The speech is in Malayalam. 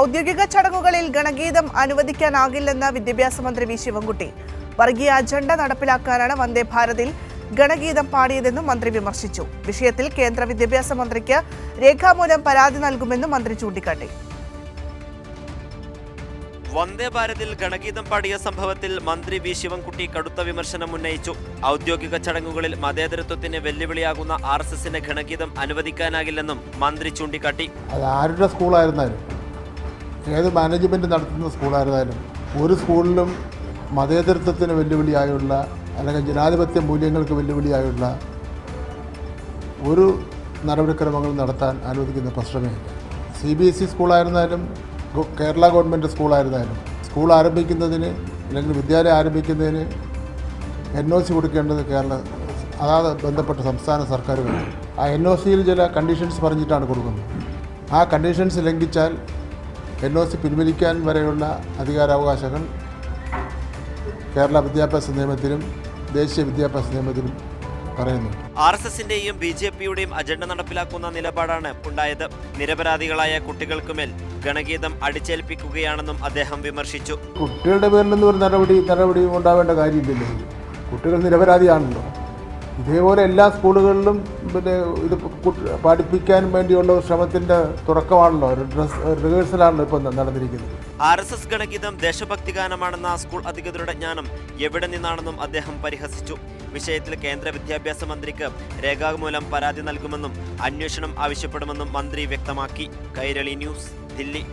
ഔദ്യോഗിക ചടങ്ങുകളിൽ ഗണഗീതം അനുവദിക്കാനാകില്ലെന്ന് വിദ്യാഭ്യാസ മന്ത്രി വി ശിവൻകുട്ടി. വർഗീയ അജണ്ട നടപ്പിലാക്കാനാണ് വന്ദേ ഭാരതിൽ ഗണഗീതം പാടിയതെന്നും മന്ത്രി വിമർശിച്ചു. വിഷയത്തിൽ കേന്ദ്ര വിദ്യാഭ്യാസ മന്ത്രിക്ക് രേഖാമൂലം പരാതി നൽകുമെന്നും മന്ത്രി ചൂണ്ടിക്കാട്ടി. വന്ദേ ഭാരതിൽ ഗണഗീതം പാടിയ സംഭവത്തിൽ മന്ത്രി വി ശിവൻകുട്ടി കടുത്ത വിമർശനം ഉന്നയിച്ചു. ഔദ്യോഗിക ചടങ്ങുകളിൽ മതേതരത്വത്തിന് വെല്ലുവിളിയാകുന്ന ആർ എസ് എസിന് ഗണഗീതം അനുവദിക്കാനാകില്ലെന്നും മന്ത്രി ചൂണ്ടിക്കാട്ടി. അത് ആരുടെ സ്കൂളായിരുന്നാലും ഏത് മാനേജ്മെന്റ് നടത്തുന്ന സ്കൂളായിരുന്നാലും ഒരു സ്കൂളിലും മതേതരത്വത്തിന് വെല്ലുവിളിയായുള്ള അല്ലെങ്കിൽ ജനാധിപത്യ മൂല്യങ്ങൾക്ക് വെല്ലുവിളിയായുള്ള ഒരു നടപടിക്രമങ്ങൾ നടത്താൻ അനുവദിക്കുന്ന പ്രശ്നമേ ഇല്ല. സി ബി എസ് ഇ സ്കൂളായിരുന്നാലും ഗോ- കേരള ഗവൺമെന്റ് സ്കൂളായിരുന്നാലും സ്കൂൾ ആരംഭിക്കുന്നതിന് അല്ലെങ്കിൽ വിദ്യാലയം ആരംഭിക്കുന്നതിന് എൻ ഒ സി കൊടുക്കേണ്ടത് കേരള അതാത് ബന്ധപ്പെട്ട സംസ്ഥാന സർക്കാരുകളാണ്. ആ എൻ ഒ സിയിൽ ചില കണ്ടീഷൻസ് പറഞ്ഞിട്ടാണ് കൊടുക്കുന്നത്. ആ കണ്ടീഷൻസ് ലംഘിച്ചാൽ എൻ ഒ സി പിൻവലിക്കാൻ വരെയുള്ള അധികാരാവകാശങ്ങൾ കേരള വിദ്യാഭ്യാസ നിയമത്തിലും ദേശീയ വിദ്യാഭ്യാസ നിയമത്തിലും പറയുന്നു. ആർ എസ് എസിന്റെയും ബി ജെ പിയുടെയും അജണ്ട നടപ്പിലാക്കുന്ന നിലപാടാണ് ഉണ്ടായത്. നിരപരാധികളായ കുട്ടികൾക്കുമേൽ ഗണഗീതം അടിച്ചേൽപ്പിക്കുകയാണെന്നും അദ്ദേഹം വിമർശിച്ചു. കുട്ടികളുടെ പേരിൽ നിന്ന് ഒരു നടപടി നടപടി ഉണ്ടാവേണ്ട കാര്യമില്ലല്ലോ. കുട്ടികൾ നിരപരാധിയാണല്ലോ. ഇതേപോലെ എല്ലാ സ്കൂളുകളിലും പിന്നെ ഇത് പഠിപ്പിക്കാൻ വേണ്ടിയുള്ള ശ്രമത്തിന്റെ തുടക്കമാണല്ലോ. റിഹേഴ്സലാണല്ലോ ഇപ്പം നടന്നിരിക്കുന്നത്. ആർ എസ് എസ് ഗണഗീതം ദേശഭക്തി ഗാനമാണെന്ന സ്കൂൾ അധികൃതരുടെ ജ്ഞാനം എവിടെ നിന്നാണെന്നും അദ്ദേഹം പരിഹസിച്ചു. വിഷയത്തിൽ കേന്ദ്ര വിദ്യാഭ്യാസ മന്ത്രിക്ക് രേഖാമൂലം പരാതി നൽകുമെന്നും അന്വേഷണം ആവശ്യപ്പെടുമെന്നും മന്ത്രി വ്യക്തമാക്കി. കൈരളി ന്യൂസ് ദില്ലി.